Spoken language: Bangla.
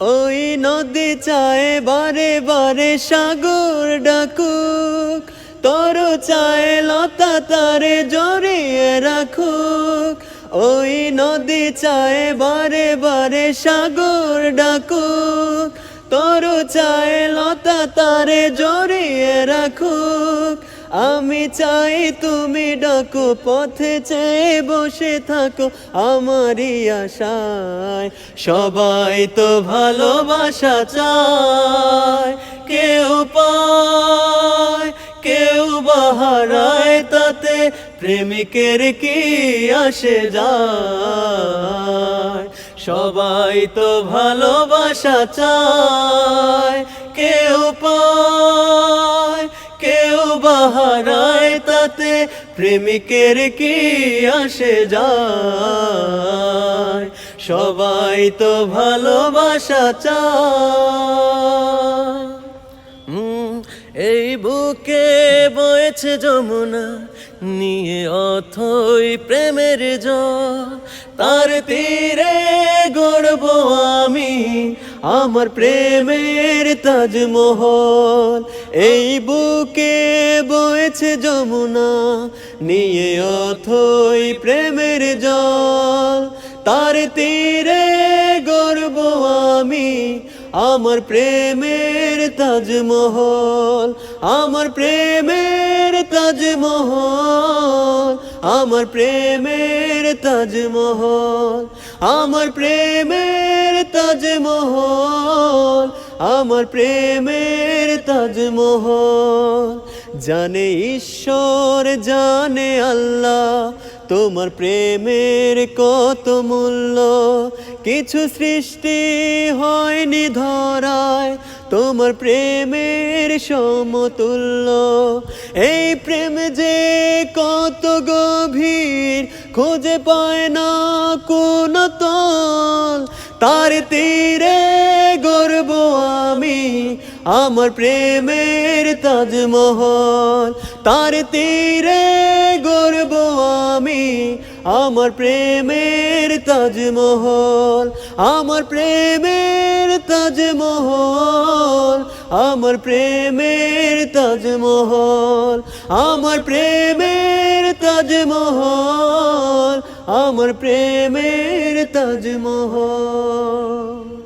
ওই নদী চায় বারে বারে সাগর ডাকুক। তোর চায় লতা তারে জড়িয়ে রাখুক। ওই নদী চায় বারে বারে সাগর ডাকুক। তোর চায় লতা তারে জড়িয়ে রাখুক। আমি চাই তুমি ডাকো, পথে চেয়ে বসে থাকো আমারই আশায়। সবাই তো ভালোবাসা চায়, কেউ পায়, কেউ বাহারায় তাতে প্রেমিকের কি আসে যায়? সবাই তো ভালোবাসা চায়। তাতে প্রেমিকের কি আসে যায়? সবাই তো ভালোবাসা চায়। এই বুকে বয়েছে যমুনা, নিয়ে অথই প্রেমের জ। তার তীরে গড়ব আমি আমার প্রেমের তাজমহল, এই বুকে বয়েছে যমুনা, নিয়ে অথই প্রেমের জল। তার তীরে গর্ব আমি আমার প্রেমের তাজমহল, আমার প্রেমের তাজমহল, আমার প্রেমের তাজমহল, আমার প্রেমের তাজমহল, আমার প্রেমের তাজমহল। জানে ঈশ্বর, জানে আল্লাহ, তোমার প্রেমের কত মূল্য। কিছু সৃষ্টি হয়নি ধরায়, তোমার প্রেমের সমতুল্য। এই প্রেম যে কত গভীর, খুঁজে পায় না কোন তল। তার তীরে গর্ব আমি আমার প্রেমের তাজমহল। তার তীরে গর্ব আমি আমার প্রেমের তাজমহল। আমার প্রেমের তাজমহল, আমার প্রেমের তাজমহল, আমার প্রেমের তাজমহল। আমার প্রেমের তাজমহল।